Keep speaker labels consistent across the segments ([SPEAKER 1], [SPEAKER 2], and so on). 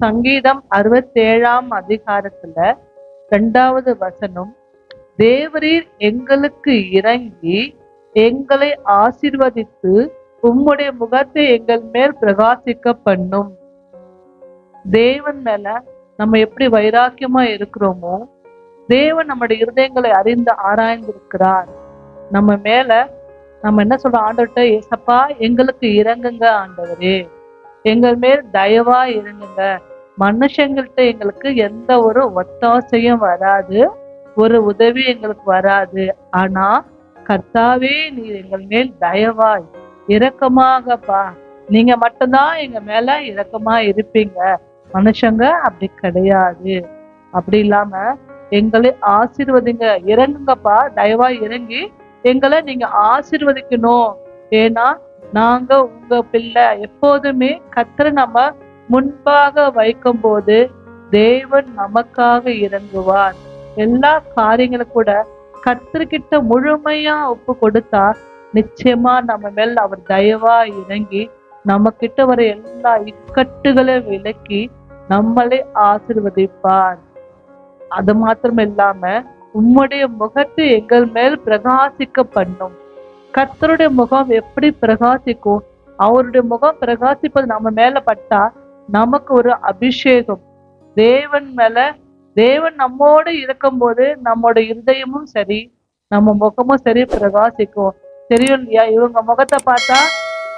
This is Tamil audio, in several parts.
[SPEAKER 1] சங்கீதம் அறுபத்தேழாம் அதிகாரத்துல ரெண்டாவது வசனம் தேவரீர் எங்களுக்கு இறங்கி எங்களை ஆசிர்வதித்து உம்முடைய முகத்தை எங்கள் மேல் பிரகாசிக்க பண்ணும் தேவன் மேல நம்ம எப்படி வைராக்கியமா இருக்கிறோமோ தேவன் நம்முடைய இருதயங்களை அறிந்து ஆராய்ந்திருக்கிறார். நம்ம மேல நம்ம என்ன சொல்றோம்? ஆண்டவர்கிட்ட ஏசப்பா எங்களுக்கு இறங்குங்க ஆண்டவரே. எங்கள் மேல் தயவா இறங்குங்க மனுஷங்கள்ட்ட எங்களுக்கு எந்த ஒரு ஒத்தாசையும் வராது. ஒரு உதவி எங்களுக்கு வராது. ஆனா கர்த்தாவே நீர் எங்கள் மேல் தயவாய். இரக்கமாகப்பா நீங்க மட்டும்தான் எங்க மேல இரக்கமா இருப்பீங்க. மனுஷங்க அப்படி கிடையாது. அப்படி இல்லாம எங்களை ஆசிர்வதிங்க. இறங்குங்கப்பா. தயவா இறங்கி எங்களை நீங்க ஆசிர்வதிக்கணும். ஏன்னா நாங்க உங்க பிள்ளை. எப்போதுமே கத்துற நம்ம முன்பாக வைக்கும் போது தேவன் நமக்காக இறங்குவார். எல்லா காரியங்களும் கூட கத்தர்கிட்ட முழுமையா ஒப்பு கொடுத்தா நிச்சயமா நம்ம மேல் அவர் தயவா இறங்கி நம்ம கிட்ட வர எல்லா இக்கட்டுகளையும் விலக்கி நம்மளை ஆசிர்வதிப்பார். அது மாத்திரம் இல்லாம உம்முடைய முகத்தை எங்கள் மேல் பிரகாசிக்க பண்ணும். கர்த்தருடைய முகம் எப்படி பிரகாசிக்கும்? அவருடைய முகம் பிரகாசிப்பது நம்ம மேல பட்டா நமக்கு ஒரு அபிஷேகம். தேவன் மேல தேவன் நம்மோடு இருக்கும்போது நம்மோட இருதயமும் சரி நம்ம முகமும் சரி பிரகாசிக்கும். தெரியும் இல்லையா? இவங்க முகத்தை பார்த்தா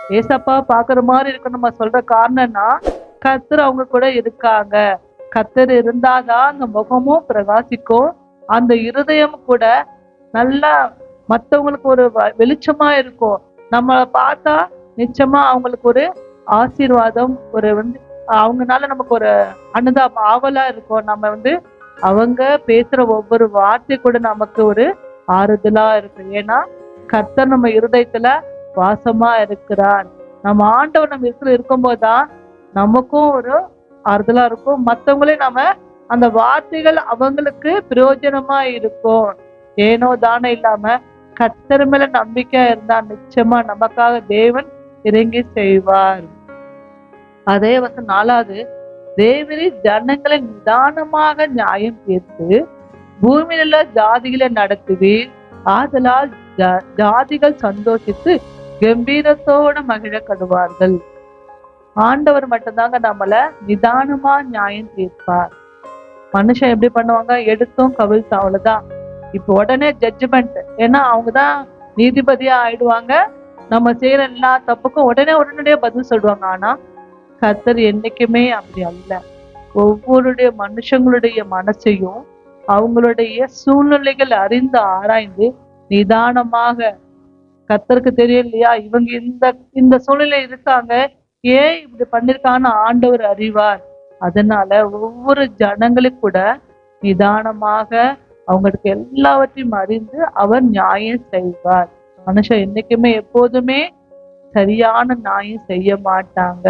[SPEAKER 1] ஏசப்பா பாக்குற மாதிரி இருக்குன்னு நம்ம சொல்ற காரணம்னா கத்தர் அவங்க கூட இருக்காங்க. கத்தர் இருந்தாதான் அந்த முகமும் பிரகாசிக்கும். அந்த இருதயம் கூட நல்லா மற்றவங்களுக்கு ஒரு வ- வெளிச்சமா இருக்கும். நம்மளை பார்த்தா நிச்சயமா அவங்களுக்கு ஒரு ஆசீர்வாதம் ஒரு வந்து அவங்கனால நமக்கு ஒரு அனுதாபம் ஆவலா இருக்கும். நம்ம வந்து அவங்க பேசுற ஒவ்வொரு வார்த்தை கூட நமக்கு ஒரு ஆறுதலா இருக்கு ஏன்னா கர்த்தர் நம்ம இருதயத்துல வாசமா இருக்கிறார். நம்ம ஆண்டவர் நம்ம இருக்கிற இருக்கும்போதுதான் நமக்கும் ஒரு ஆறுதலா இருக்கும். மத்தவங்களையும் நம்ம அந்த வார்த்தைகள் அவங்களுக்கு பிரயோஜனமா இருக்கும். ஏனோ தானே இல்லாம கர்த்தர் மேல நம்பிக்கையா இருந்தா நிச்சயமா நமக்காக தேவன் இறங்கி செய்வார். அதே வந்து நாலாவது தேவரி ஜனங்களை நிதானமாக நியாயம் தீர்த்து பூமியில ஜாதிகளை நடத்துவீர். ஆதலால் ஜா- ஜாதிகள் சந்தோஷித்து கம்பீரத்தோட மகிழ கடுவார்கள். ஆண்டவர் மட்டும்தாங்க நம்மள நிதானமா நியாயம் தீர்ப்பார். மனுஷன் எப்படி பண்ணுவாங்க? எடுத்தும் கவிழ்த்தும் அவ்வளவுதான். இப்போ உடனே ஜட்ஜ்மெண்ட் ஏன்னா அவங்கதான் நீதிபதியா ஆயிடுவாங்க. நம்ம செய்யற எல்லா தப்புக்கும் உடனே உடனடியே பதில் சொல்லுவாங்க. ஆனா கர்த்தர் என்னைக்குமே அப்படி அல்ல. ஒவ்வொருடைய மனுஷங்களுடைய மனசையும் அவங்களுடைய சூழ்நிலைகள் அறிந்து ஆராய்ந்து நிதானமாக கத்தருக்கு தெரியும் இல்லையா? இவங்க இந்த இந்த சூழ்நிலை இருக்காங்க. ஏன் இப்படி பண்ணிருக்கான்னு ஆண்டவர் அறிவார். அதனால ஒவ்வொரு ஜனங்களுக்கு கூட நிதானமாக அவங்களுக்கு எல்லாவற்றையும் அறிந்து அவர் நியாயம் செய்வார். மனுஷன் என்னைக்குமே எப்போதுமே சரியான நியாயம் செய்ய மாட்டாங்க.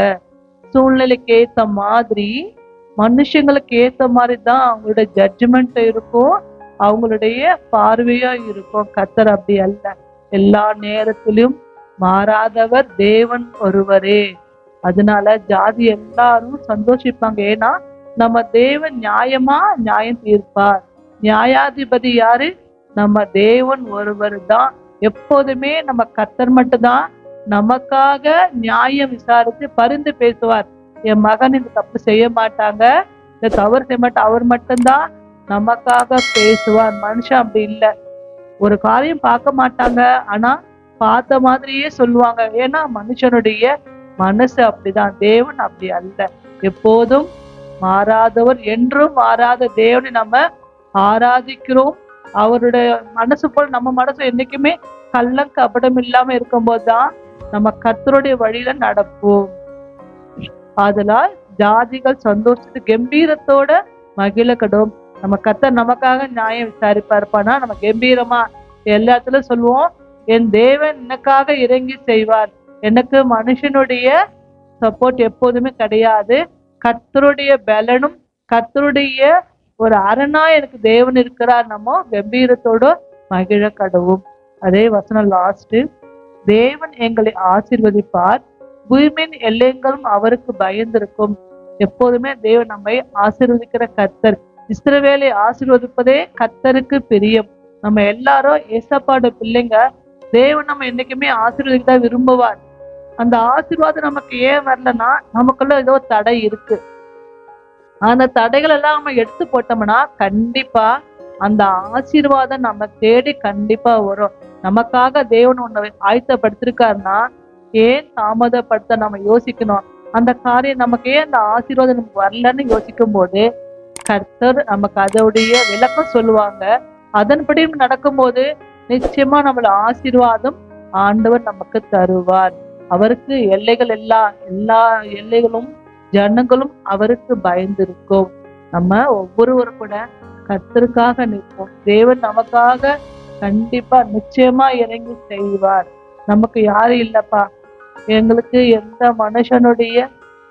[SPEAKER 1] சூழ்நிலைக்கு ஏத்த மாதிரி மனுஷங்களுக்கு ஏத்த மாதிரி தான் அவங்களுடைய ஜட்ஜ்மெண்ட் இருக்கும். அவங்களுடைய பார்வையா இருக்கும். கத்தர் அப்படி அல்ல. எல்லா நேரத்திலும் மாறாதவர் தேவன் ஒருவரே. அதனால ஜாதி எல்லாரும் சந்தோஷிப்பாங்க. ஏன்னா நம்ம தேவன் நியாயமா நியாயம் தீர்ப்பார். நியாயாதிபதி யாரு? நம்ம தேவன் ஒருவர் தான். எப்போதுமே நம்ம கத்தர் மட்டும்தான். நமக்காக நியாயம் விசாரித்து பரிந்து பேசுவார். என் மகன் இந்த தப்பு செய்ய மாட்டாங்க. இந்த தவறு செய்ய மாட்டா அவர் மட்டும்தான் நமக்காக பேசுவார். மனுஷன் அப்படி இல்லை. ஒரு காரியம் பார்க்க மாட்டாங்க. ஆனா பார்த்த மாதிரியே சொல்லுவாங்க. ஏன்னா மனுஷனுடைய மனசு அப்படிதான். தேவன் அப்படி அல்ல. எப்போதும் மாறாதவர் என்றும் மாறாத தேவனை நம்ம ஆராதிக்கிறோம். அவருடைய மனசு போல் நம்ம மனசு என்னைக்குமே கள்ளம் கபடம் இல்லாம இருக்கும்போது தான் நம்ம கத்தருடைய வழியில நடப்போம். அதனால் ஜாதிகள் சந்தோஷத்து கம்பீரத்தோட மகிழ கடும் நம்ம கத்த நமக்காக நியாயம் விசாரிப்பார்ப்பானா நம்ம கம்பீரமா எல்லாத்துலயும் சொல்லுவோம் என் தேவன் எனக்காக இறங்கி செய்வார். எனக்கு மனுஷனுடைய சப்போர்ட் எப்போதுமே கிடையாது. கத்தருடைய பலனும் கத்தருடைய ஒரு அரணா எனக்கு தேவன் இருக்கிறார். நம்ம கம்பீரத்தோட மகிழ கடவும் அதே வசனம் லாஸ்ட் தேவன் எங்களை ஆசீர்வதிப்பார். பூமியின் எல்லைங்களும் அவருக்கு பயந்திருக்கும். எப்போதுமே தேவன் நம்மை ஆசீர்வதிக்கிற கர்த்தர். இஸ்ரவேலை ஆசீர்வதிப்பதே கர்த்தருக்கு பிரியம். நம்ம எல்லாரும் ஏசப்பாடு பிள்ளைங்க தேவன் நம்ம என்னைக்குமே ஆசீர்வதிக்க தான் விரும்புவார். அந்த ஆசீர்வாதம் நமக்கு ஏன் வரலன்னா நமக்குள்ள ஏதோ தடை இருக்கு. அந்த தடைகள் எல்லாம் நம்ம எடுத்து போட்டோம்னா கண்டிப்பா அந்த ஆசீர்வாதம் நம்ம தேடி கண்டிப்பா வரும். நமக்காக தேவன் ஒண்ணு ஆயத்தப்படுத்திருக்காருன்னா ஏன் தாமதப்படுத்த நம்ம யோசிக்கணும்? அந்த காரியம் நமக்கு ஏன் அந்த ஆசீர்வாதம் நமக்கு வரலன்னு யோசிக்கும் போது கர்த்தர் நமக்கு அதோடைய விளக்கம் சொல்லுவாங்க. அதன்படி நடக்கும்போது நிச்சயமா நம்மள ஆசீர்வாதம் ஆண்டவர் நமக்கு தருவார். அவருக்கு எல்லைகள் எல்லா எல்லா எல்லைகளும் ஜனங்களும் அவருக்கு பயந்திருக்கும். நம்ம ஒவ்வொருவரும் கூட கர்த்தருக்காக நிற்போம். தேவன் நமக்காக கண்டிப்பா நிச்சயமா இறங்கி செய்வார். நமக்கு யாரும் இல்லப்பா. எங்களுக்கு எந்த மனுஷனுடைய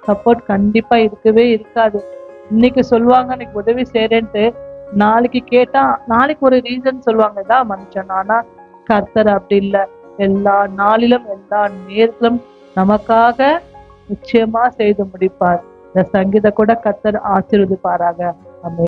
[SPEAKER 1] சப்போர்ட் கண்டிப்பா இருக்கவே இருக்காது. இன்னைக்கு சொல்லுவாங்க எனக்கு உதவி செய்யறேன்ட்டு நாளைக்கு கேட்டா நாளைக்கு ஒரு ரீசன் சொல்லுவாங்க தான் மனுஷன் ஆனா கர்த்தர் அப்படி இல்லை. எல்லா நாளிலும் எல்லா நேரத்திலும் நமக்காக நிச்சயமா செய்து முடிப்பார். இந்த சங்கீத கூட கர்த்தர் ஆசீர்வதிப்பாராக. அமை